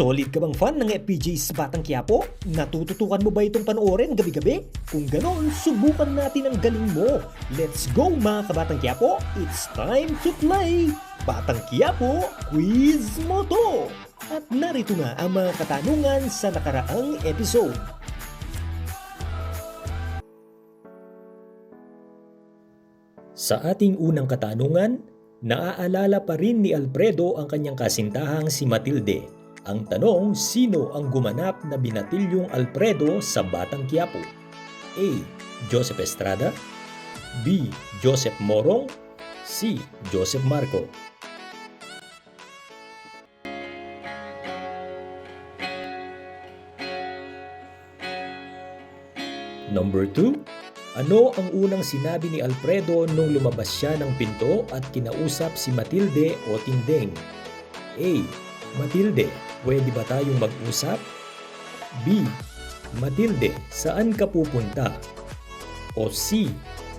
Solid ka bang fan ng FPJ's Batang Quiapo? Natututukan mo ba itong panoorin gabi-gabi? Kung ganon, subukan natin ang galing mo. Let's go mga kabatang Quiapo! It's time to play! Batang Quiapo Quiz Moto! At narito na ang mga katanungan sa nakaraang episode. Sa ating unang katanungan, naaalala pa rin ni Alfredo ang kanyang kasintahang si Matilde. Ang tanong, sino ang gumanap na binatilyong Alfredo sa Batang Quiapo? A. Joseph Estrada B. Joseph Morong C. Joseph Marco Number 2. Ano ang unang sinabi ni Alfredo nung lumabas siya ng pinto at kinausap si Matilde o Tindeng? A. Matilde, pwede ba tayong mag-usap? B. Matilde, saan ka pupunta? O C.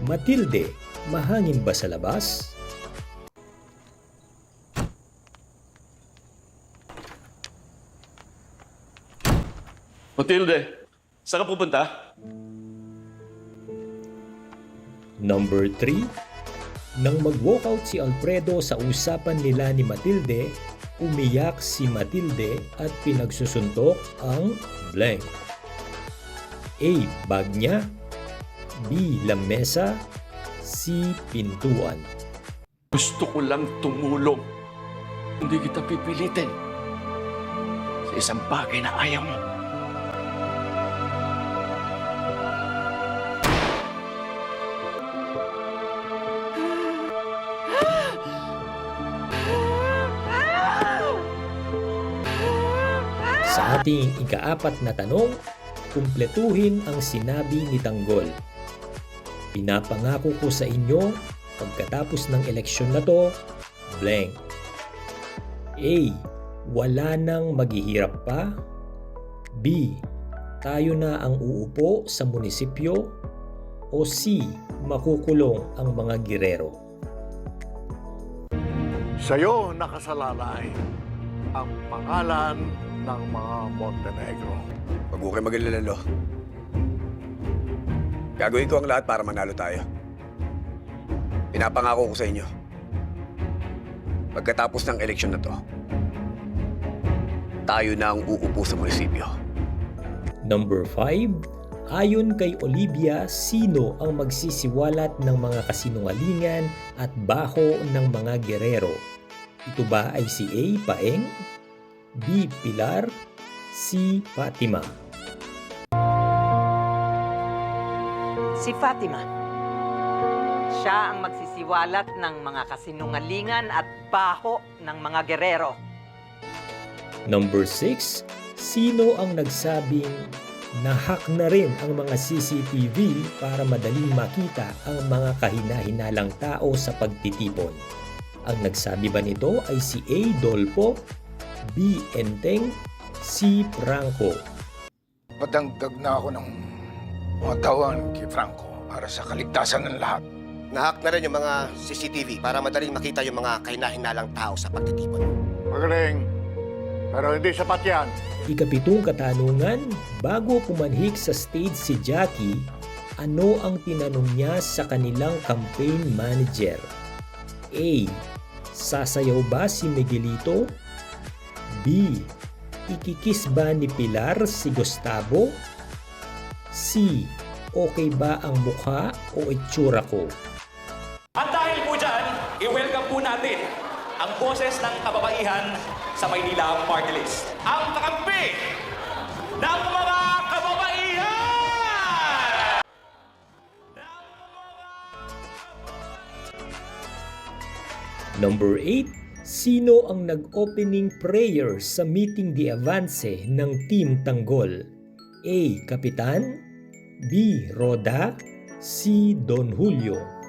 Matilde, mahangin ba sa labas? Matilde, saan ka pupunta? Number 3. Nang mag-walkout si Alfredo sa usapan nila ni Matilde, umiyak si Matilde at pinagsusuntok ang blank. A. Bag niya B. Lamesa C. Pintuan Gusto ko lang tumulong. Hindi kita pipilitin. Sa isang bagay na ayaw mo. Sa ating ikaapat na tanong, kumpletuhin ang sinabi ni Tanggol. Pinapangako ko sa inyo, pagkatapos ng eleksyon na to, blank. A. Wala nang maghihirap pa. B. Tayo na ang uupo sa munisipyo. O C. Makukulong ang mga girero. Sa'yo nakasalalay ang pangalan ng mga Montenegro. Huwag mo kayo mag-alala, Lo. Gagawin ko ang lahat para manalo tayo. Pinapangako ko sa inyo. Pagkatapos ng eleksyon na to, tayo na ang uupo sa munisipyo. Number 5. Ayon kay Olivia, sino ang magsisiwalat ng mga kasinungalingan at baho ng mga gerero? Ito ba ay si A. Paeng? B. Pilar? C. Fatima? Si Fatima. Siya ang magsisiwalat ng mga kasinungalingan at baho ng mga gerero. Number 6. Sino ang nagsabing nahack na rin ang mga CCTV para madaling makita ang mga kahina-hinalang tao sa pagtitipon? Ang nagsabi ba nito ay si A. Dolpo, B. Enteng, C. Franco. Padangdag na ako ng mga tawan kay Franco para sa kaligtasan ng lahat. Nahack na rin yung mga CCTV para madaling makita yung mga kahina-hinalang tao sa pagtitipon. Magaling. Pero hindi sapat yan. Ikapitong katanungan, bago pumanhik sa stage si Jackie, ano ang tinanong niya sa kanilang campaign manager? A. Sasayaw ba si Miguelito? B. Ikikis ba ni Pilar si Gustavo? C. Okay ba ang mukha o itsura ko? At dahil po dyan, i-welcome po natin ang boses ng kababaihan sa Maynila Party List. Ang kakampi ng mga kababaihan! Number 8. Sino ang nag-opening prayer sa meeting de avance ng Team Tanggol? A. Kapitan B. Roda C. Don Julio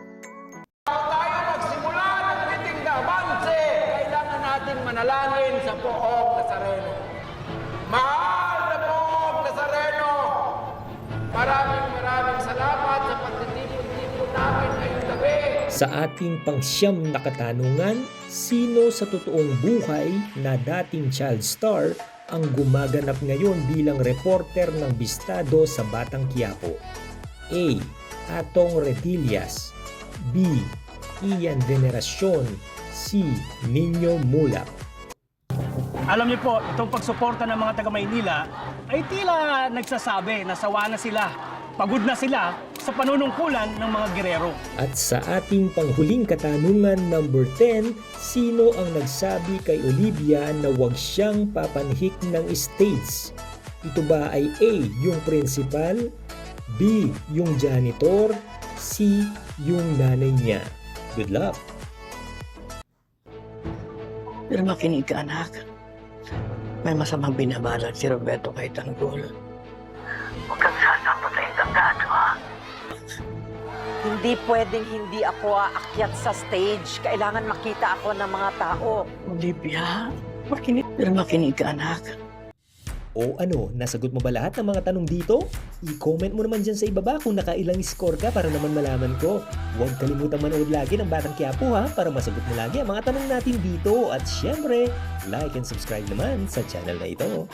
tayo magsimula ng meeting na avance, kailangan natin manalangin sa Poong Nazareno. Mahal na Poong Nazareno, maraming maraming salamat sa pagtitipon-tipon namin ngayong gabi. Sa ating pangsyam na katanungan, sino sa totoong buhay na dating child star ang gumaganap ngayon bilang reporter ng Bistado sa Batang Quiapo? A. Atong Redillas B. Ian Veneracion C. Nino Mulak Alam niyo po, itong pagsuporta ng mga taga Maynila ay tila nagsasabi na sawa na sila, pagod na sila sa panunungkulan ng mga gerero. At sa ating panghuling katanungan number 10, sino ang nagsabi kay Olivia na huwag siyang papanhik ng stage? Ito ba ay A. Yung principal? B. Yung janitor? C. Yung nanay niya? Good luck! Pero makinig ka, anak. May masamang binabalak si Roberto kay Tanggol. Hindi pwedeng hindi ako aakyat sa stage. Kailangan makita ako ng mga tao. Olivia, makinig. Pero makinig ka, anak. O ano, nasagot mo ba lahat ng mga tanong dito? I-comment mo naman dyan sa ibaba kung nakailang score ka para naman malaman ko. Huwag kalimutang manood lagi ng Batang Quiapo ha para masagot mo lagi ang mga tanong natin dito. At syempre, like and subscribe naman sa channel na ito.